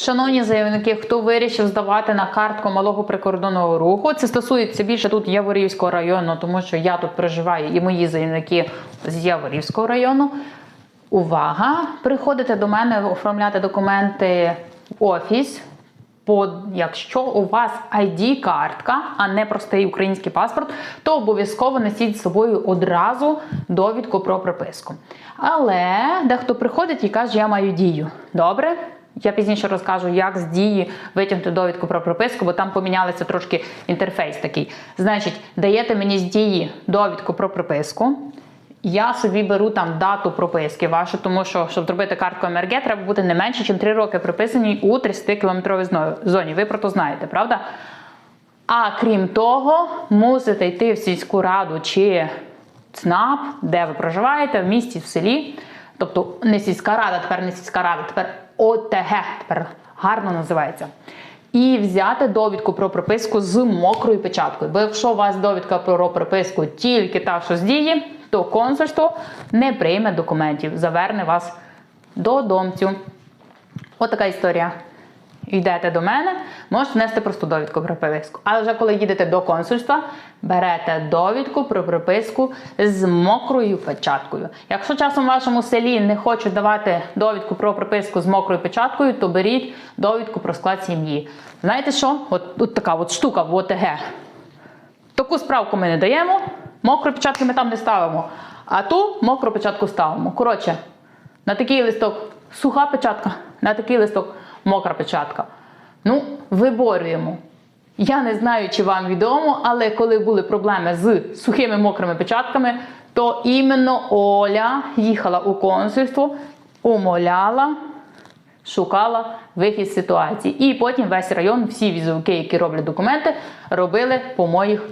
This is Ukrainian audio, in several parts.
Шановні заявники, хто вирішив здавати на картку малого прикордонного руху, це стосується більше тут Яворівського району, тому що я тут проживаю і мої заявники з Яворівського району. Увага! Приходите до мене оформляти документи в офіс. Бо якщо у вас ID-картка, а не простий український паспорт, то обов'язково несіть з собою одразу довідку про приписку. Але дехто приходить і каже, я маю дію. Добре? Я пізніше розкажу, як з дії витягнути довідку про прописку, бо там помінялися трошки інтерфейс такий. Значить, даєте мені з дії довідку про приписку. Я собі беру там дату прописки вашу, тому що, щоб зробити картку МРГ, треба бути не менше, ніж 3 роки приписані у 30-кілометровій зоні. Ви про то знаєте, правда? А крім того, мусите йти в сільську раду чи ЦНАП, де ви проживаєте, в місті, в селі. Тобто не сільська рада, тепер не сільська рада, тепер ОТГ, тепер гарно називається. І взяти довідку про прописку з мокрою печаткою. Бо якщо у вас довідка про прописку тільки та, що з дії, то консульство не прийме документів, заверне вас додомцю. От така історія. Йдете до мене, можете внести просто довідку про прописку. Але вже коли їдете до консульства, берете довідку про прописку з мокрою печаткою. Якщо часом в вашому селі не хочуть давати довідку про прописку з мокрою печаткою, то беріть довідку про склад сім'ї. Знаєте що? От, от така от штука в ОТГ. Таку справку ми не даємо, мокрої печатки ми там не ставимо. А ту мокру печатку ставимо. Коротше, на такий листок суха печатка, на такий листок мокра печатка. Ну, виборюємо. Я не знаю, чи вам відомо, але коли були проблеми з сухими мокрими печатками, то іменно Оля їхала у консульство, умоляла, шукала вихід з ситуації. І потім весь район, всі візовики, які роблять документи, робили по моїх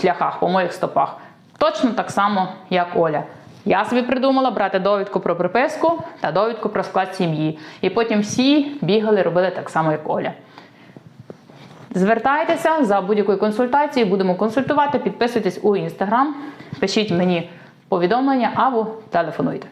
шляхах, по моїх стопах. Точно так само, як Оля. Я собі придумала брати довідку про приписку та довідку про склад сім'ї. І потім всі бігали, робили так само, як Оля. Звертайтеся за будь-якою консультацією, будемо консультувати, підписуйтесь у інстаграм, пишіть мені повідомлення або телефонуйте.